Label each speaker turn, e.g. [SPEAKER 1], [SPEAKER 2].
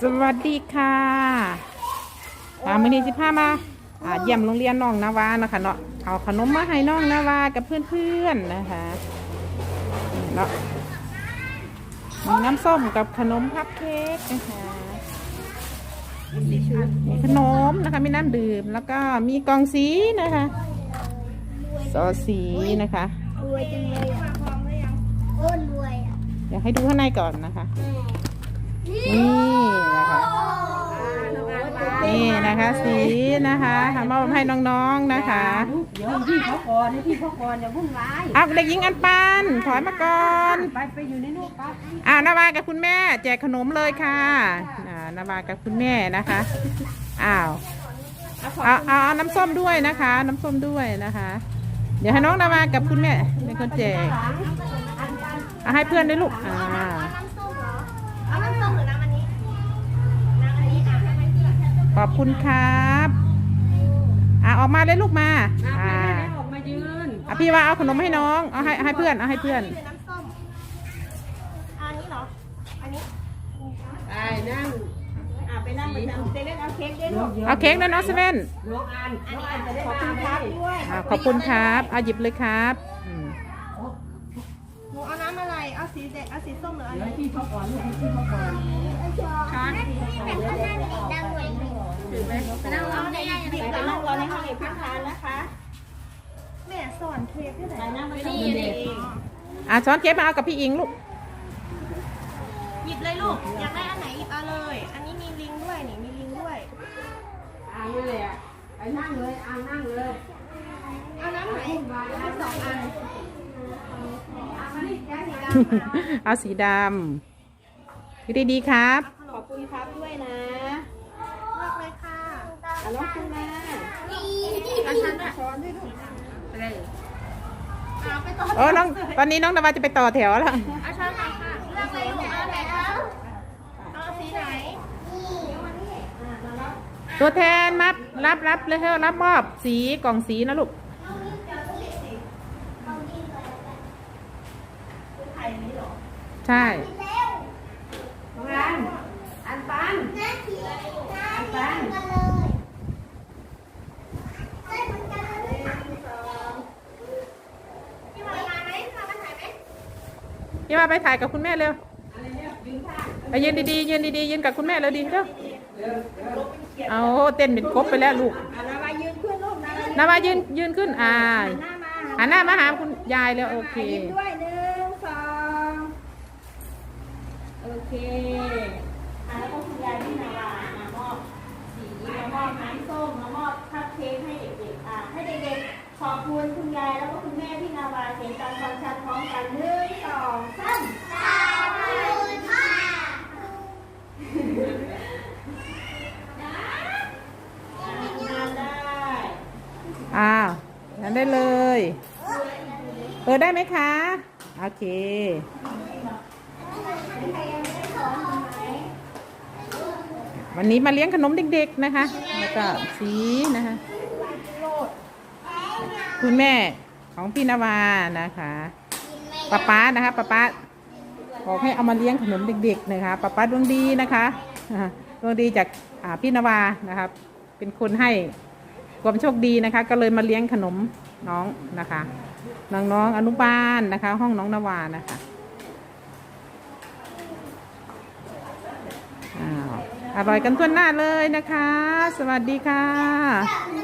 [SPEAKER 1] สวัสดีค่ะอ่ามื่อนี้สิพามาอ่าเยี่ยมโรงเรียนน้องนาวานะคะเนาะเอาขนมมาให้น้องนาวากับเพื่อนๆนะคะเนาะมีน้ำส้มกับขนมพับเค้กนะคะมีขนมนะคะมีน้ำดื่มแล้วก็มีกล่องสีนะคะซอสสีนะคะ
[SPEAKER 2] รวยจังเลยอะโอ้รวยอะ
[SPEAKER 1] อยากให้ดูข้างในก่อนนะคะนี่ นี่นะคะ สีนะคะทำมอบให้น้องๆนะคะ
[SPEAKER 3] เดี๋ยวพี่เขาก่อนให้พี่เขาก่อนอย่าวุ่นวาย
[SPEAKER 1] เอาเด็กหญิงอันปันถอยมาก่อน
[SPEAKER 3] ไปไปอยู่ในนู่นปั๊บ
[SPEAKER 1] อ่านาวากับคุณแม่ แจกขนมเลยค่ะอ่านาวากับคุณแม่นะคะอ้าวเอาเอาเอาน้ำส้มด้วยนะคะ น้ำส้มด้วยนะคะ เดี๋ยวให้น้องนาวากับคุณแม่เป็นคนแจกเอาให้เพื่อนด้วยลูกอ่า
[SPEAKER 2] น้ำส้มเหรอ เอาน้ำส้มหรือน้ำอันนี้ น้ำอันนี้อะให้เพื่อน
[SPEAKER 1] ขอบคุณครับอ่าออกมาเลยลูกมาอ่า
[SPEAKER 3] ออกมายืน
[SPEAKER 1] อะพี่ว่าเอาขนมให้น้องเอาให้ให้เพื่อนเอาให้เพื่อน
[SPEAKER 2] คือน้ำส้มอันนี้เหรออันนี้
[SPEAKER 3] ไปนั่ง
[SPEAKER 2] อะไปนั่งประจำเซเว่นเอาเค้กด้วยลูก
[SPEAKER 1] เอาเค้กด้วยเนาะเซเว่น
[SPEAKER 3] น้องอัน
[SPEAKER 2] อัน
[SPEAKER 3] น้อง
[SPEAKER 2] นี้
[SPEAKER 3] อันจะได้
[SPEAKER 2] ขอบ
[SPEAKER 3] มา
[SPEAKER 2] คุณ
[SPEAKER 3] ไหม
[SPEAKER 2] ครับด้วย
[SPEAKER 1] อ่าขอบคุณครับเอาหยิบเลยครับอืม
[SPEAKER 2] หนูเอาน้ำอะไรเอาสีแดงเอาสีส้มหรืออะไร
[SPEAKER 3] ให้พี่เขาก่อนลูกให้พี่เขาก่อน
[SPEAKER 2] ช้อนถือ รอในห้องเอกพักทานนะคะ แม่สอนเค้กที่ไหนนั่งไปนี่เอง
[SPEAKER 1] อะช้อนเค้กมาเอากับพี่อิงลูก
[SPEAKER 2] หยิบเลยลูก อยากได้อันไหนหยิบเอาเลย อันนี้มีลิงด้วยนี่มีลิงด้วย
[SPEAKER 3] อ่านเลยอะไปนั่งเลยอ่านนั่งเลย
[SPEAKER 2] เอาน้ำไหนเอาสองอัน
[SPEAKER 1] เอาสีดำพี่ดีๆครับ
[SPEAKER 2] ขอบคุณครับด้วยนะเลือกเลยค่ะ
[SPEAKER 3] อะน้องคุณมา
[SPEAKER 2] อาชันอะช้อนด้วยลูกเอาไปต่อ
[SPEAKER 1] โอ้น้องตอนนี้น้องนาวาจะไปต่อแถวแล้ว
[SPEAKER 2] อาชันค่ะเลือกเลยลูกเอาไหนเอาเอาสีไหน
[SPEAKER 1] ตัวแทนมัดรับรับเลยเฮ้รับมอบสีกล่องสีนะลูก
[SPEAKER 2] ไข่นี้เหรอ
[SPEAKER 1] ใช่
[SPEAKER 3] น้องอันอันปันอันปัน
[SPEAKER 2] พี่วายมาไหมมามาถ่ายไหม
[SPEAKER 1] พี่ว่าไปถ่ายกับคุณแม่เร็วไปยืนดีๆยืนดีๆยืนกับคุณแม่แล้วดีเร็วเอาเต้นเป็นกบไปแล้วลูก
[SPEAKER 2] อะนาวายืนขึ้นลูกนาวานา
[SPEAKER 1] วายืนยืนขึ้นอ่า
[SPEAKER 2] หน้ามา
[SPEAKER 1] หันหน้ามาหาคุณยายแล้วโอเค
[SPEAKER 2] ยิ้มด้วยหนึ่งสองโอเคอะแล้วก็คุณยายพี่นาวามามอบสีมามอบน้ำส้มมามอบคัพเค้กให้เด็กๆอะให้เด็กๆขอบคุณคุณยายแล้วก็คุณแม่พี่นาวาเสียงดังฟังชัดพร้อมกันหนึ่งสองสามขอบคุณค่ะงานได้
[SPEAKER 1] อ้าวยันได้เลย เปิดได้ไหมคะ โอเค วันนี้มาเลี้ยงขนมเด็ก ๆ นะคะ แล้วก็สีนะคะ คุณแม่ของพี่นาวานะคะป้าป๊านะคะป้าป๊าบอกให้เอามาเลี้ยงขนมเด็ก ๆ นะคะป้าป๊าดวงดีนะคะดวงดีจากพี่นาวานะครับ เป็นคนให้ ความโชคดีนะคะ ก็เลยมาเลี้ยงขนมน้องนะคะน้องๆอนุบาลนะคะ ห้องน้องนาวานะคะอ้าวอร่อยกันทั่วหน้าเลยนะคะ สวัสดีค่ะ